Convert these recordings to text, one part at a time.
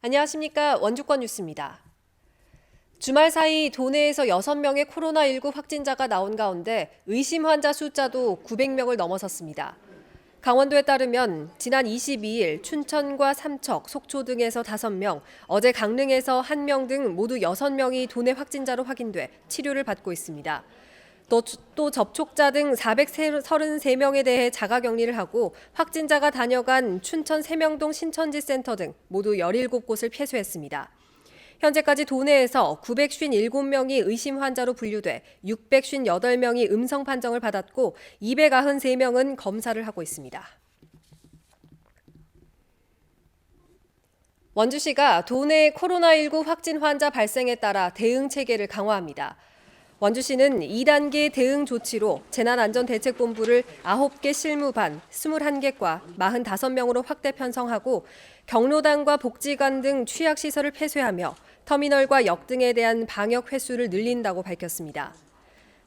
안녕하십니까. 원주권 뉴스입니다. 주말 사이 도내에서 6명의 코로나19 확진자가 나온 가운데 의심 환자 숫자도 900명을 넘어섰습니다. 강원도에 따르면 지난 22일 춘천과 삼척, 속초 등에서 5명, 어제 강릉에서 1명 등 모두 6명이 도내 확진자로 확인돼 치료를 받고 있습니다. 또, 또 접촉자 등 433명에 대해 자가격리를 하고 확진자가 다녀간 춘천 세명동 신천지 센터 등 모두 17곳을 폐쇄했습니다. 현재까지 도내에서 957명이 의심 환자로 분류돼 658명이 음성 판정을 받았고 293명은 검사를 하고 있습니다. 원주시가 도내 코로나19 확진 환자 발생에 따라 대응 체계를 강화합니다. 원주시는 2단계 대응 조치로 재난안전대책본부를 9개 실무반 21개과 45명으로 확대 편성하고 경로당과 복지관 등 취약시설을 폐쇄하며 터미널과 역 등에 대한 방역 횟수를 늘린다고 밝혔습니다.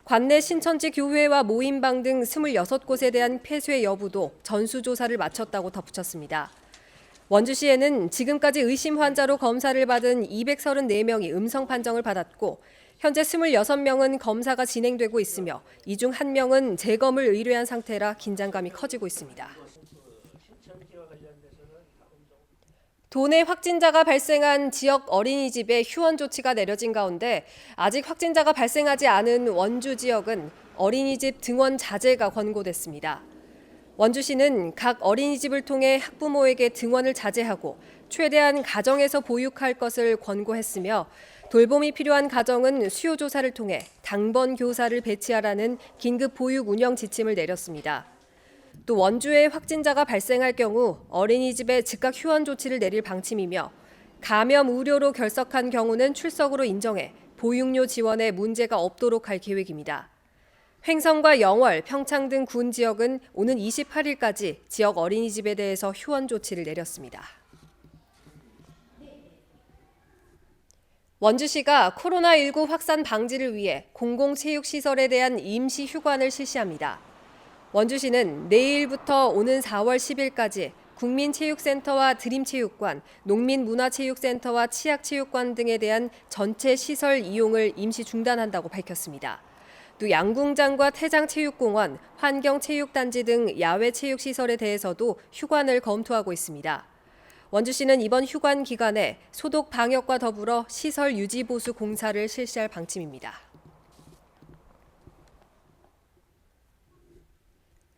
관내 신천지 교회와 모임방 등 26곳에 대한 폐쇄 여부도 전수조사를 마쳤다고 덧붙였습니다. 원주시에는 지금까지 의심 환자로 검사를 받은 234명이 음성 판정을 받았고 현재 26명은 검사가 진행되고 있으며 이중 1명은 재검을 의뢰한 상태라 긴장감이 커지고 있습니다. 도내 확진자가 발생한 지역 어린이집에 휴원 조치가 내려진 가운데 아직 확진자가 발생하지 않은 원주 지역은 어린이집 등원 자제가 권고됐습니다. 원주시는 각 어린이집을 통해 학부모에게 등원을 자제하고 최대한 가정에서 보육할 것을 권고했으며 돌봄이 필요한 가정은 수요 조사를 통해 당번 교사를 배치하라는 긴급 보육 운영 지침을 내렸습니다. 또 원주에 확진자가 발생할 경우 어린이집에 즉각 휴원 조치를 내릴 방침이며 감염 우려로 결석한 경우는 출석으로 인정해 보육료 지원에 문제가 없도록 할 계획입니다. 횡성과 영월, 평창 등 군 지역은 오는 28일까지 지역 어린이집에 대해서 휴원 조치를 내렸습니다. 원주시가 코로나19 확산 방지를 위해 공공체육시설에 대한 임시 휴관을 실시합니다. 원주시는 내일부터 오는 4월 10일까지 국민체육센터와 드림체육관, 농민문화체육센터와 치약체육관 등에 대한 전체 시설 이용을 임시 중단한다고 밝혔습니다. 또 양궁장과 태장체육공원, 환경체육단지 등 야외체육시설에 대해서도 휴관을 검토하고 있습니다. 원주시는 이번 휴관 기간에 소독 방역과 더불어 시설 유지 보수 공사를 실시할 방침입니다.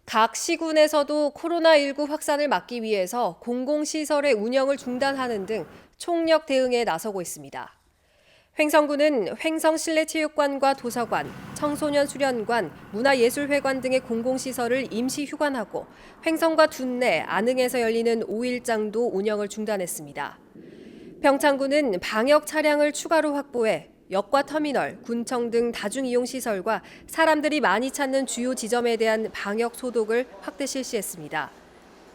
각 시군에서도 코로나19 확산을 막기 위해서 공공시설의 운영을 중단하는 등 총력 대응에 나서고 있습니다. 횡성구는 횡성 실내체육관과 도서관, 청소년 수련관, 문화예술회관 등의 공공시설을 임시 휴관하고 횡성과 둔내, 안흥에서 열리는 5일장도 운영을 중단했습니다. 평창구는 방역 차량을 추가로 확보해 역과 터미널, 군청 등 다중이용시설과 사람들이 많이 찾는 주요 지점에 대한 방역 소독을 확대 실시했습니다.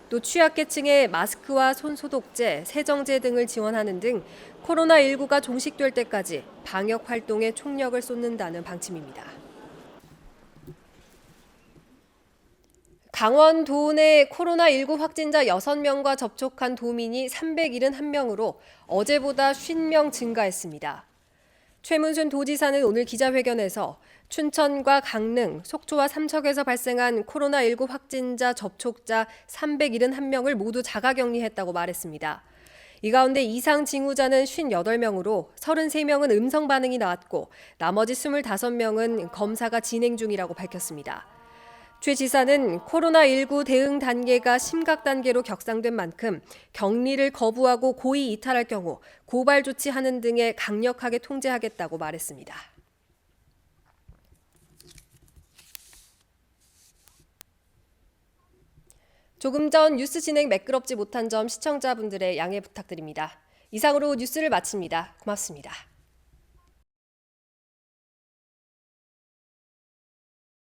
또 취약계층에 마스크와 손소독제, 세정제 등을 지원하는 등 코로나19가 종식될 때까지 방역 활동에 총력을 쏟는다는 방침입니다. 강원 도 내 코로나19 확진자 6명과 접촉한 도민이 371명으로 어제보다 50명 증가했습니다. 최문순 도지사는 오늘 기자회견에서 춘천과 강릉, 속초와 삼척에서 발생한 코로나19 확진자 접촉자 371명을 모두 자가격리했다고 말했습니다. 이 가운데 이상 징후자는 58명으로 33명은 음성 반응이 나왔고 나머지 25명은 검사가 진행 중이라고 밝혔습니다. 최 지사는 코로나19 대응 단계가 심각 단계로 격상된 만큼 격리를 거부하고 고의 이탈할 경우 고발 조치하는 등에 강력하게 통제하겠다고 말했습니다. 조금 전 뉴스 진행 매끄럽지 못한 점 시청자분들의 양해 부탁드립니다. 이상으로 뉴스를 마칩니다. 고맙습니다.